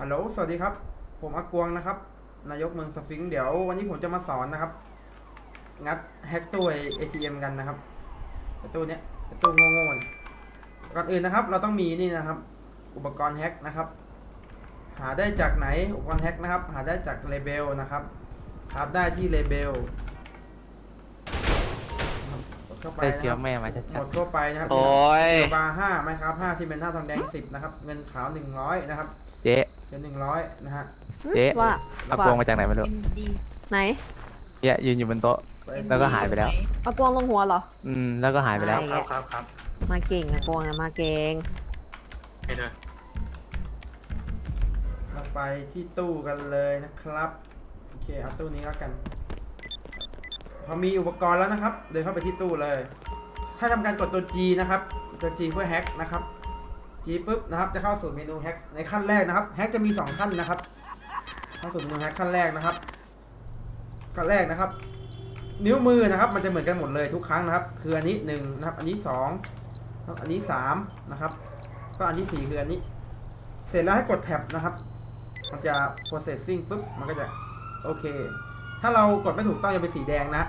ฮัลโหล สวัสดีครับ ผมอากวงนะครับ นายกเมืองสฟิงค์เดี๋ยววันนี้ผมจะมาสอนนะครับ งัดแฮกตู้ ATM กันนะครับไอ้ตู้เนี้ยไอ้ตู้โง่ๆเนี่ยก่อนอื่นนะครับ เราต้องมีนี่นะครับ อุปกรณ์แฮกนะครับ หาได้จากไหน อุปกรณ์แฮกนะครับ หาได้จากเลเบลนะครับครับได้ที่เลเบลกดเข้าไปได้นะเชื้คอรับแม่มาชัหดมดทั่วไปนะครับโอ้ยเจอบาร์ห้าไมครับห้าที่เป็นห้าทองแดงสิบนะครับ เงินขาวหนึ่งร้อยนะครับๆเจ๊ เงินหนึ่งร้อยนะฮะ เจ๊ว่าเอาโกงมาจากไหนไม่รู้ไหนเนี่ยยืนอยู่บนโต๊ะ แล้วก็หายไปแล้ว เอากวางลงหัวเหรอ อืม แล้วก็หายไปแล้วใช่ครับครับครับมาเก่งอะกวางอะมาเก่งไปเลยเราไปที่ตู้กันเลยนะครับ โอเคเอาตู้นี้แล้วกัน พอมีอุปกรณ์แล้วนะครับ เดินเข้าไปที่ตู้เลย ถ้าทำการกดตัว G นะครับ ตัว G เพื่อแฮ็กนะครับ G ปุ๊บนะครับจะเข้าสู่เมนูแฮกในขั้นแรกนะครับแฮกจะมี 2 ขั้นนะครับ เข้าสู่เมนูแฮกขั้นแรกนะครับขั้นแรกนะครับ นิ้วมือนะครับ มันจะเหมือนกันหมดเลยทุกครั้งนะครับ คืออันนี้1นะครับ อันนี้2อันนี้3นะครับ ก็อันที่4คืออันนี้ เสร็จแล้วให้กดแท็บนะครับ มันจะ processing ปุ๊บมันก็จะโอเค ถ้าเรากดไม่ถูกต้องจะเป็นสีแดงนะ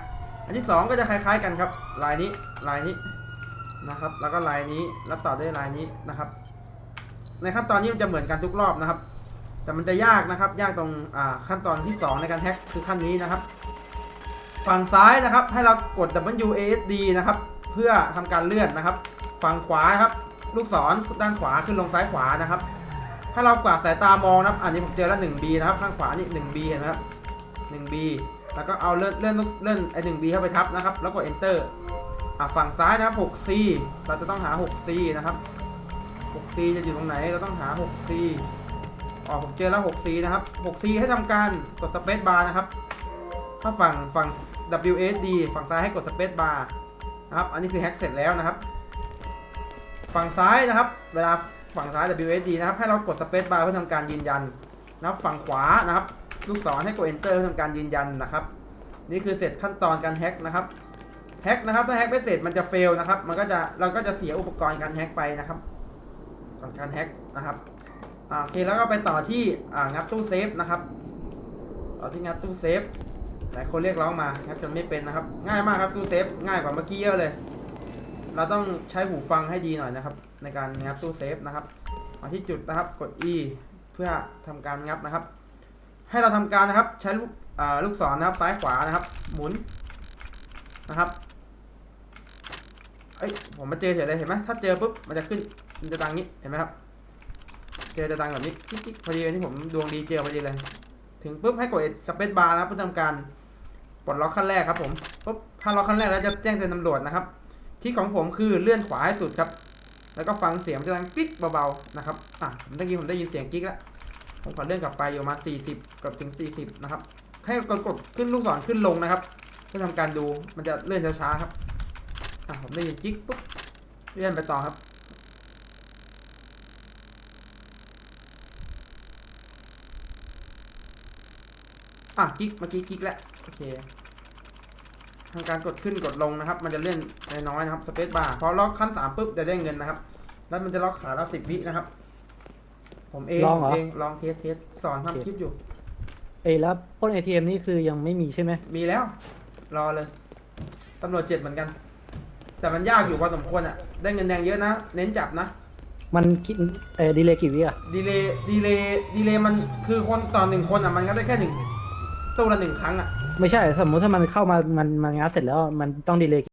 อันที่ 2 ก็จะคล้ายๆกันครับ ลายนี้ลายนี้นะครับ แล้วก็ลายนี้แล้วต่อด้วยลายนี้นะครับ ในขั้นตอนนี้มันจะเหมือนกันทุกรอบนะครับ แต่มันจะยากนะครับ ยากตรงขั้นตอนที่ 2 ในการแฮ็กคือขั้นนี้นะครับ ฝั่งซ้ายนะครับ ให้เรากด WASD นะครับ เพื่อทำการเลื่อนนะครับ ฝั่งขวาครับ ลูกศรด้านขวาขึ้นลงซ้ายขวานะครับถ้เรากวาดสายตามองนะครับ อันนี้ผมเจอแล้ว 1B นะครับ ข้างขวานี่ 1B เห็นไหมครับ 1B แล้วก็เอาเลื่อนเลื่อนลูกเลื่อนไอ้ 1B เข้าไปทับนะครับ แล้วกด enter อะฝั่งซ้ายนะครับ 6C เราจะต้องหา 6C นะครับ 6C จะอยู่ตรงไหนเราต้องหา 6C อ๋อผมเจอแล้ว 6C นะครับ 6C ให้ทำการกด space bar นะครับ ถ้าฝั่งฝั่ง WSD ฝั่งซ้ายให้กด space bar นะครับ อันนี้คือแฮ็กเสร็จแล้วนะครับ ฝั่งซ้ายนะครับ เวลาฝั่งซ้าย WSD นะครับ ให้เรากด space bar เพื่อทำการยืนยันนะครับ ฝั่งขวานะครับ ลูกศรให้กด enter เพื่อทำการยืนยันนะครับ นี่คือเสร็จขั้นตอนการแฮ็กนะครับแฮ็กนะครับถ้าแฮ็กไม่เสร็จมันจะเฟลนะครับ มันก็จะเราก็จะเสียอุปกรณ์การแฮ็กไปนะครับ ก่อนการแฮ็กนะครับอ่าโอเคแล้วก็ไปต่อที่อ่างัดตู้เซฟนะครับต่อที่งัดตู้เซฟหลายคนเรียกร้องมางัดจนไม่เป็นนะครับ ง่ายมากครับตู้เซฟง่ายกว่าเมื่อกี้เยอะเลย เราต้องใช้หูฟังให้ดีหน่อยนะครับ ในการงัดตู้เซฟนะครับมาที่จุดนะครับกด E เพื่อทำการงัดนะครับ ให้เราทำการนะครับใช้ลูกอ่าลูกศรนะครับซ้ายขวานะครับ หมุนนะครับ เอ้ยผมมาเจอเฉยเลยเห็นไหมถ้าเจอปุ๊บมันจะขึ้นมันจะดังนี้เห็นไหมครับ เจอจะดังแบบนี้กิ๊กพอดีเลยที่ผมดวงดีเจอพอดีเลย ถึงปุ๊บให้กดสเปซบาร์นะเพื่อทำการปลดล็อกขั้นแรกครับผมปุ๊บถ้าล็อกขั้นแรกแล้วจะแจ้งเตือนตำรวจนะครับ ที่ของผมคือเลื่อนขวาให้สุดครับ แล้วก็ฟังเสียงจะดังกิ๊กเบาๆนะครับอะผมได้ยินผมได้ยินเสียงกิ๊กแล้วผมขอเลื่อนกลับไปอยู่มา 40 กับถึง 40 นะครับ ให้กดกดขึ้นลูกศรขึ้นลงนะครับเพื่อทำการดูมันจะเลื่อนช้าๆครับ อะผมได้ยินจิ๊กปุ๊บเลื่อนไปต่อครับ อะกิ๊กเมื่อกี้กิ๊กแล้วโอเคทำการกดขึ้นกดลงนะครับ มันจะเลื่อนน้อยๆนะครับสเปซบาร์พอล็อกขั้นสามปุ๊บจะได้เงินนะครับ แล้วมันจะล็อกขาละสิบวินะครับ ผมเองลองเหรอ เองลองเทสเทสสอนทำคลิปอยู่ เอยแล้วปล้น ATM นี่คือยังไม่มีใช่ไหมมีแล้ว รอเลยตำรวจเจ็บเหมือนกัน แต่มันยากอยู่พอสมควรอะ ได้เงินแดงเยอะนะ เน้นจับนะ มันคิดเออดีเลย์กี่วิอะดีเลย์ดีเลย์ดีเลย์มันคือคนต่อหนึ่งคนอะ มันก็ได้แค่หนึ่งตู้ละหนึ่งครั้งอะ ไม่ใช่ สมมุติถ้ามันเข้ามามันมันงัดเสร็จแล้วมันต้องดีเลย์